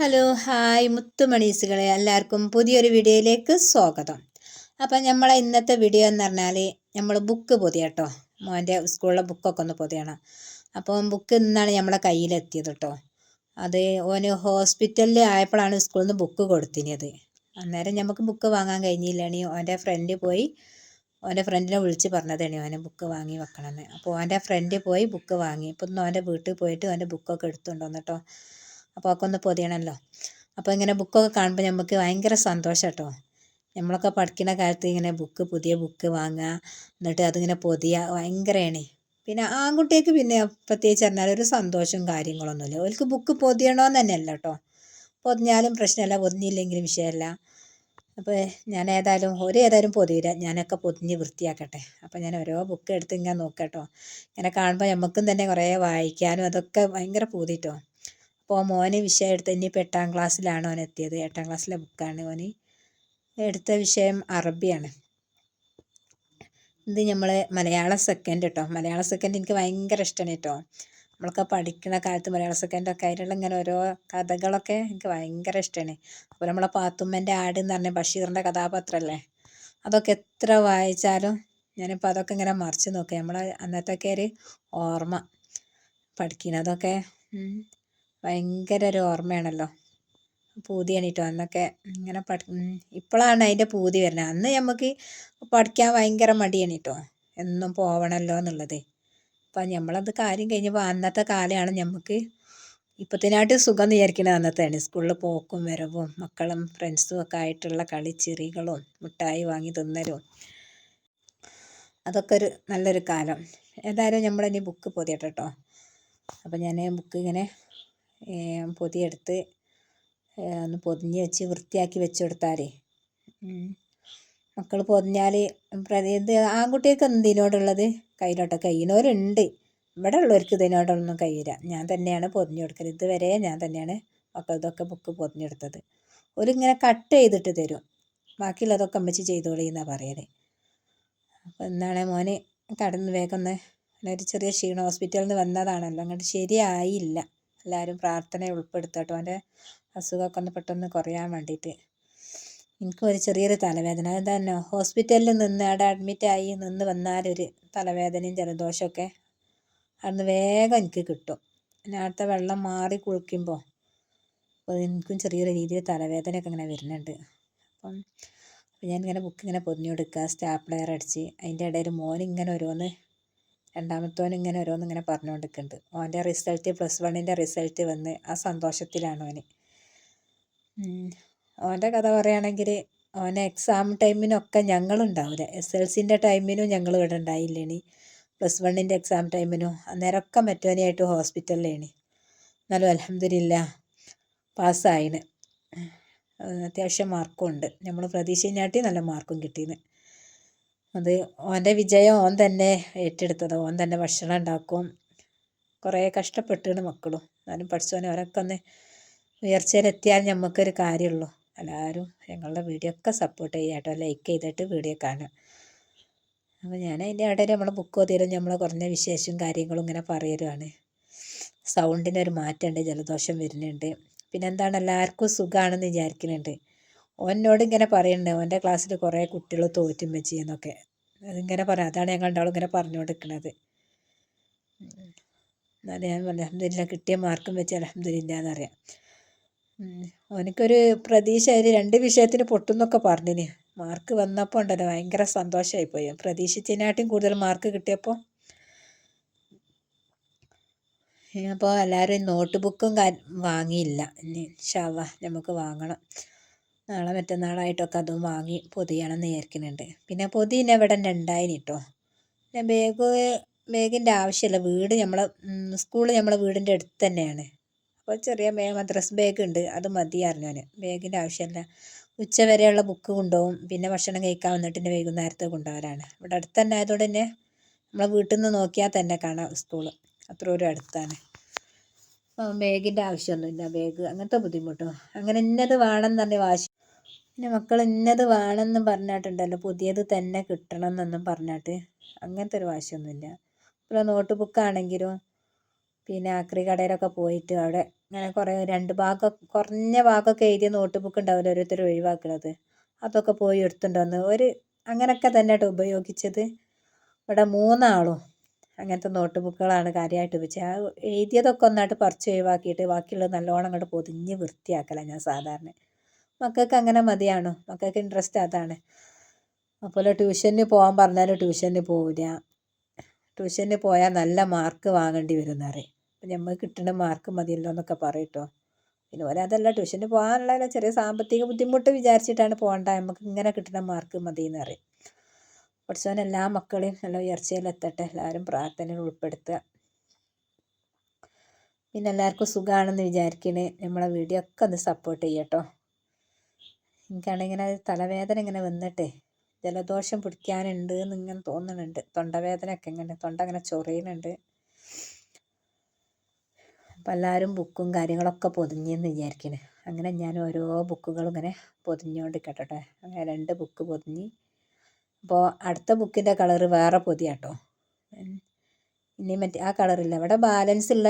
Hello hi മുത്തുമണീസുകളെ. എല്ലാവർക്കും പുതിയൊരു വീഡിയോയിലേക്ക് സ്വാഗതം. അപ്പം നമ്മളെ ഇന്നത്തെ വീഡിയോ എന്ന് പറഞ്ഞാൽ നമ്മൾ ബുക്ക് പൊതിയാട്ടോ. മോന്റെ സ്കൂളിലെ ബുക്കൊക്കെ ഒന്ന് പൊതിയണം. അപ്പം ബുക്ക് ഇന്നാണ് നമ്മളെ കയ്യിലെത്തിയത് കേട്ടോ അത് ഓന് ഹോസ്പിറ്റലിൽ ആയപ്പോഴാണ് സ്കൂളിൽ നിന്ന് ബുക്ക് കൊടുത്തിനത്. അന്നേരം നമുക്ക് ബുക്ക് വാങ്ങാൻ കഴിഞ്ഞില്ലാണ് ഓന്റെ ഫ്രണ്ട് പോയി ഓന്റെ ഫ്രണ്ടിനെ വിളിച്ച് പറഞ്ഞതാണ് ഓനെ ബുക്ക് വാങ്ങി വെക്കണമെന്ന്. അപ്പോൾ ഓന്റെ ഫ്രണ്ട് പോയി ബുക്ക് വാങ്ങി. ഇപ്പം ഇന്ന് ഓന്റെ വീട്ടിൽ പോയിട്ട് ഓന്റെ ബുക്കൊക്കെ എടുത്തുണ്ടോന്ന് വന്നിട്ടോ അപ്പോൾ ഒക്കെ ഒന്ന് പൊതിയണമല്ലോ അപ്പോൾ ഇങ്ങനെ ബുക്കൊക്കെ കാണുമ്പോൾ നമുക്ക് ഭയങ്കര സന്തോഷം കേട്ടോ നമ്മളൊക്കെ പഠിക്കുന്ന കാലത്ത് ഇങ്ങനെ ബുക്ക് പുതിയ ബുക്ക് വാങ്ങുക എന്നിട്ട് അതിങ്ങനെ പൊതിയുക ഭയങ്കരമാണ് പിന്നെ ആൺകുട്ടിക്ക് പിന്നെ പ്രത്യേകിച്ച് പറഞ്ഞാൽ ഒരു സന്തോഷവും കാര്യങ്ങളൊന്നുമില്ല. അവർക്ക് ബുക്ക് പൊതിയണമെന്ന് തന്നെയല്ല കേട്ടോ പൊതിഞ്ഞാലും പ്രശ്നമല്ല പൊതിഞ്ഞില്ലെങ്കിലും വിഷയമല്ല. അപ്പോൾ ഞാൻ ഏതായാലും ഒരു ഏതായാലും പൊതിയില്ല. ഞാനൊക്കെ പൊതിഞ്ഞ് വൃത്തിയാക്കട്ടെ. അപ്പോൾ ഞാൻ ഓരോ ബുക്ക് എടുത്ത് ഇങ്ങനെ നോക്കട്ടോ. ഇങ്ങനെ കാണുമ്പോൾ നമുക്കും തന്നെ കുറേ വായിക്കാനും അതൊക്കെ ഭയങ്കര പൂതിട്ടോ. അപ്പോൾ മോന് വിഷയം എടുത്ത് ഇനിയിപ്പോൾ എട്ടാം ക്ലാസ്സിലാണ് ഓൻ എത്തിയത്. എട്ടാം ക്ലാസ്സിലെ ബുക്കാണ് ഓന്. എടുത്ത വിഷയം അറബിയാണ്. ഇത് നമ്മൾ മലയാളം സെക്കൻഡ് കേട്ടോ മലയാളം സെക്കൻഡ് എനിക്ക് ഭയങ്കര ഇഷ്ടമാണ് കേട്ടോ നമ്മളൊക്കെ പഠിക്കുന്ന കാലത്ത് മലയാള സെക്കൻഡൊക്കെ അതിലുള്ള ഇങ്ങനെ ഓരോ കഥകളൊക്കെ എനിക്ക് ഭയങ്കര ഇഷ്ടമാണ് അപ്പോൾ നമ്മളെ പാത്തുമ്മന്റെ ആട് എന്ന് പറഞ്ഞ ബഷീറിന്റെ കഥാപാത്രമല്ലേ അതൊക്കെ എത്ര വായിച്ചാലും ഞാനിപ്പോൾ അതൊക്കെ ഇങ്ങനെ മറിച്ച് നോക്കുക നമ്മളെ അന്നത്തെ ഒരു ഓർമ്മ പഠിക്കുന്നതൊക്കെ ഭയങ്കര ഒരു ഓർമ്മയാണല്ലോ. പൂതിയാണ് കേട്ടോ അന്നൊക്കെ ഇങ്ങനെ പഠി ഇപ്പോഴാണ് അതിന്റെ പൂതി വരുന്നത്. അന്ന് നമുക്ക് പഠിക്കാൻ ഭയങ്കര മടിയാണ് കേട്ടോ എന്നും പോവണമല്ലോ എന്നുള്ളത്. അപ്പം നമ്മളത് കാര്യം കഴിഞ്ഞപ്പോൾ അന്നത്തെ കാലമാണ് നമുക്ക് ഇപ്പത്തിനായിട്ട് സുഖം വിചാരിക്കണത് അന്നത്തെയാണ്. സ്കൂളിൽ പോക്കും വരവും മക്കളും ഫ്രണ്ട്സും ഒക്കെ ആയിട്ടുള്ള കളിച്ചിറികളും മിഠായി വാങ്ങി തിന്നലും. അതൊക്കെ ഒരു നല്ലൊരു കാലം. ഏതായാലും നമ്മളിനി ബുക്ക് പൊതിയട്ടോ അപ്പം ഞാൻ ബുക്ക് ഇങ്ങനെ പൊതിയെടുത്ത് ഒന്ന് പൊതിഞ്ഞ് വെച്ച് വൃത്തിയാക്കി വെച്ച് കൊടുത്താലേ. മക്കൾ പൊതിഞ്ഞാൽ പ്രതിയത് ആൺകുട്ടികൾക്ക് എന്തിനോടുള്ളത് കയ്യിലോട്ട് കഴിയുന്നവരുണ്ട് ഇവിടെ ഉള്ളവർക്ക് ഇതിനോടൊന്നും കഴിയില്ല. ഞാൻ തന്നെയാണ് പൊതിഞ്ഞു കൊടുക്കൽ ഇതുവരെ ഞാൻ തന്നെയാണ് മക്കളതൊക്കെ ബുക്ക് പൊതിഞ്ഞെടുത്തത് ഒരിങ്ങനെ കട്ട് ചെയ്തിട്ട് തരും. ബാക്കിയുള്ളതൊക്കെ അമ്മച്ചി ചെയ്തോളി എന്നാണ് പറയൽ അപ്പം എന്നാണ് മോന് കടന്ന് വേഗം ഒന്ന് ഒരു ചെറിയ ക്ഷീണം ഹോസ്പിറ്റലിൽ നിന്ന് വന്നതാണല്ലോ. അങ്ങോട്ട് ശരിയായില്ല. എല്ലാവരും പ്രാർത്ഥന ഉൾപ്പെടുത്തട്ടോ. അവന്റെ അസുഖമൊക്കെ ഒന്ന് പെട്ടെന്ന് കുറയാൻ വേണ്ടിയിട്ട്. എനിക്കൊരു ചെറിയൊരു തലവേദന. അതെന്താ ഹോസ്പിറ്റലിൽ നിന്ന് അവിടെ അഡ്മിറ്റായി നിന്ന് വന്നാലൊരു തലവേദനയും ജലദോഷമൊക്കെ അന്ന് വേഗം എനിക്ക് കിട്ടും. അടുത്ത വെള്ളം മാറി കുളിക്കുമ്പോൾ എനിക്കും ചെറിയൊരു രീതിയിൽ തലവേദനയൊക്കെ ഇങ്ങനെ വരുന്നുണ്ട്. അപ്പം അപ്പം ഞാനിങ്ങനെ ബുക്ക് ഇങ്ങനെ പൊതിഞ്ഞു കൊടുക്കുക സ്റ്റാപ്ലെയർ അടിച്ച്. അതിന്റെ ഇടയിൽ മോൻ ഇങ്ങനെ ഓരോന്ന് രണ്ടാമത്തോൻ ഇങ്ങനെ ഓരോന്നിങ്ങനെ പറഞ്ഞുകൊണ്ടിരിക്കുന്നുണ്ട്. ഓന്റെ റിസൾട്ട് പ്ലസ് വണ്ണിന്റെ റിസൾട്ട് വന്ന് ആ സന്തോഷത്തിലാണ് ഓന്. ഓന്റെ കഥ പറയുകയാണെങ്കിൽ ഓനെ എക്സാം ടൈമിനൊക്കെ ഞങ്ങളുണ്ടാവില്ല. എസ് എൽ സിന്റെ ടൈമിനും ഞങ്ങൾ ഇവിടെ ഉണ്ടായില്ലേണി. പ്ലസ് വണ്ണിന്റെ എക്സാം ടൈമിനും അന്നേരമൊക്കെ മറ്റോനെയായിട്ട് ഹോസ്പിറ്റലിലേണ് എന്നാലും അലഹമില്ല പാസ്സായിന് അത്യാവശ്യം മാർക്കും ഉണ്ട്. നമ്മൾ പ്രതീക്ഷയിനാട്ടി നല്ല മാർക്കും കിട്ടീന്. അത് ഓന്റെ വിജയം ഓൻ തന്നെ ഏറ്റെടുത്തത്. ഓൻ തന്നെ ഭക്ഷണം ഉണ്ടാക്കും. കുറേ കഷ്ടപ്പെട്ടാണ് മക്കളും. എന്നാലും പഠിച്ചോനെ ഓരൊക്കെ ഒന്ന് ഉയർച്ചയിലെത്തിയാൽ നമുക്കൊരു കാര്യമുള്ളൂ. എല്ലാവരും ഞങ്ങളുടെ വീഡിയോ ഒക്കെ സപ്പോർട്ട് ചെയ്യുക കേട്ടോ. ലൈക്ക് ചെയ്തിട്ട് വീഡിയോ കാണുക. അപ്പോൾ ഞാൻ അതിന്റെ ഇടയിൽ നമ്മളെ ബുക്ക് ഓതിയാലും നമ്മൾ കുറഞ്ഞ വിശേഷവും കാര്യങ്ങളും ഇങ്ങനെ പറയലുമാണ്. സൗണ്ടിനൊരു മാറ്റമുണ്ട് ജലദോഷം വരുന്നുണ്ട്. പിന്നെന്താണ് എല്ലാവർക്കും സുഖമാണെന്ന് വിചാരിക്കുന്നുണ്ട് ഓനോട് ഇങ്ങനെ പറയുന്നുണ്ട് ഓന്റെ ക്ലാസ്സിൽ കുറേ കുട്ടികൾ തോറ്റും വെച്ച് എന്നൊക്കെ. അതിങ്ങനെ പറയാം അതാണ് ഞങ്ങൾ രണ്ടാളും ഇങ്ങനെ പറഞ്ഞുകൊണ്ടിരിക്കുന്നത് എന്നാലും ഞാൻ അലഹമില്ല കിട്ടിയ മാർക്കും വെച്ച് അലഹമില്ല എന്നറിയാം ഓനിക്കൊരു പ്രതീക്ഷ അതിൽ രണ്ട് വിഷയത്തിന് പൊട്ടുന്നൊക്കെ പറഞ്ഞിന്. മാർക്ക് വന്നപ്പോൾ ഉണ്ടല്ലോ ഭയങ്കര സന്തോഷമായിപ്പോയി പ്രതീക്ഷിച്ചതിനായിട്ടും കൂടുതൽ മാർക്ക് കിട്ടിയപ്പോൾ അപ്പോൾ എല്ലാവരും നോട്ട് ബുക്കും വാങ്ങിയില്ല. ഇനി ഷവ നമുക്ക് വാങ്ങണം. നാളെ മറ്റന്നാളായിട്ടൊക്കെ അതും വാങ്ങി പൊതിയണം എന്ന് വിചാരിക്കുന്നുണ്ട്. പിന്നെ പൊതി തന്നെ ഇവിടെ ഉണ്ടായിന് കേട്ടോ പിന്നെ ബാഗ് ബാഗിന്റെ ആവശ്യമില്ല. വീട് നമ്മളെ സ്കൂൾ നമ്മളെ വീടിന്റെ അടുത്ത് തന്നെയാണ്. അപ്പോൾ ചെറിയ മദ്രസ് ബാഗ് ഉണ്ട്. അത് മതി ഞാൻ ബാഗിന്റെ ആവശ്യമില്ല. ഉച്ച വരെയുള്ള ബുക്ക് കൊണ്ടുപോകും. പിന്നെ ഭക്ഷണം കഴിക്കാൻ വന്നിട്ട് പിന്നെ വൈകുന്നേരത്തെ കൊണ്ടുപോകാനാണ് ഇവിടെ അടുത്ത് തന്നെ ആയതുകൊണ്ട് തന്നെ നമ്മളെ വീട്ടിൽ നിന്ന് നോക്കിയാൽ തന്നെ കാണാം സ്കൂൾ അത്ര ഒരു അടുത്താണ്. ബാഗിന്റെ ആവശ്യമൊന്നുമില്ല. ബാഗ് അങ്ങനത്തെ ബുദ്ധിമുട്ടോ. അങ്ങനെ ഇന്നത് വേണം എന്ന് വാശി പിന്നെ മക്കൾ ഇന്നത് വേണമെന്ന് പറഞ്ഞിട്ടുണ്ടല്ലോ പുതിയത് തന്നെ കിട്ടണം എന്നൊന്നും പറഞ്ഞിട്ട് അങ്ങനത്തെ ഒരു വാശിയൊന്നുമില്ല. ഇപ്പോൾ നോട്ട് ബുക്കാണെങ്കിലും പിന്നെ ആക്രി കടയിലൊക്കെ പോയിട്ട് അവിടെ ഇങ്ങനെ കുറേ രണ്ട് ഭാഗം കുറഞ്ഞ ഭാഗമൊക്കെ എഴുതിയ നോട്ട് ബുക്ക് ഉണ്ടാവില്ല ഓരോരുത്തർ ഒഴിവാക്കുന്നത് അതൊക്കെ പോയി എടുത്തുണ്ടോന്ന് ഒരു അങ്ങനെയൊക്കെ തന്നെ കേട്ടോ ഉപയോഗിച്ചത്. ഇവിടെ മൂന്നാളും അങ്ങനത്തെ നോട്ട് ബുക്കുകളാണ് കാര്യമായിട്ട് ഉപയോഗിച്ചത്. എഴുതിയതൊക്കെ ഒന്നായിട്ട് പറിച്ച് ഒഴിവാക്കിയിട്ട് ബാക്കിയുള്ളത് നല്ലോണം അങ്ങോട്ട് പൊതിഞ്ഞ് വൃത്തിയാക്കലാണ് ഞാൻ സാധാരണ. മക്കൾക്ക് അങ്ങനെ മതിയാണോ? മക്കൾക്ക് ഇൻട്രസ്റ്റ് അതാണ്. അതുപോലെ ട്യൂഷന് പോകാൻ പറഞ്ഞാൽ ട്യൂഷന് പോവില്ല. ട്യൂഷന് പോയാൽ നല്ല മാർക്ക് വാങ്ങേണ്ടി വരും എന്നറിയും അപ്പം നമ്മൾ കിട്ടുന്ന മാർക്ക് മതിയല്ലോ എന്നൊക്കെ പറയും പിന്നെ ഓരോ അതല്ല ട്യൂഷന് പോകാനുള്ള ചെറിയ സാമ്പത്തിക ബുദ്ധിമുട്ട് വിചാരിച്ചിട്ടാണ് പോകേണ്ട നമുക്ക് ഇങ്ങനെ കിട്ടുന്ന മാർക്ക് മതി എന്ന് പറയും. പഠിച്ചവൻ എല്ലാ മക്കളെയും നല്ല ഉയർച്ചയിലെത്തട്ടെ എല്ലാവരും പ്രാർത്ഥനയിൽ ഉൾപ്പെടുത്തുക. പിന്നെ എല്ലാവർക്കും സുഖമാണെന്ന് വിചാരിക്കണേ. നമ്മളെ വീഡിയോ ഒക്കെ ഒന്ന് സപ്പോർട്ട് ചെയ്യട്ടോ എനിക്കാണെങ്കിൽ ഇങ്ങനെ തലവേദന ഇങ്ങനെ വന്നിട്ടേ ജലദോഷം പിടിക്കാനുണ്ട് എന്ന് ഇങ്ങനെ തോന്നുന്നുണ്ട് തൊണ്ടവേദനയൊക്കെ ഇങ്ങനെ തൊണ്ട അങ്ങനെ ചൊറിയുന്നുണ്ട് അപ്പം എല്ലാവരും ബുക്കും കാര്യങ്ങളൊക്കെ പൊതിഞ്ഞെന്ന് വിചാരിക്കണേ. അങ്ങനെ ഞാൻ ഓരോ ബുക്കുകളും ഇങ്ങനെ പൊതിഞ്ഞുകൊണ്ട് കേട്ടോട്ടെ അങ്ങനെ രണ്ട് ബുക്ക് പൊതിഞ്ഞ്. അപ്പോൾ അടുത്ത ബുക്കിന്റെ കളറ് വേറെ പൊതിയാട്ടോ. ഇനി മറ്റേ ആ കളറില്ല. ഇവിടെ ബാലൻസ് ഉള്ള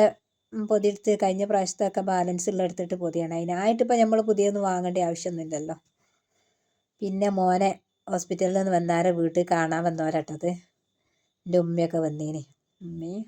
പൊതി എടുത്ത് കഴിഞ്ഞ പ്രാവശ്യത്തൊക്കെ ബാലൻസ് ഉള്ള എടുത്തിട്ട് പൊതിയാണ്. അതിനായിട്ട് ഇപ്പോൾ നമ്മൾ പുതിയൊന്നും വാങ്ങേണ്ട ആവശ്യമൊന്നുമില്ലല്ലോ. പിന്നെ മോനെ ഹോസ്പിറ്റലിൽ നിന്ന് വന്നാരെ വീട്ടിൽ കാണാൻ വന്നവരാട്ടത് എന്റെ ഉമ്മയൊക്കെ വന്നീനി. ഉമ്മയും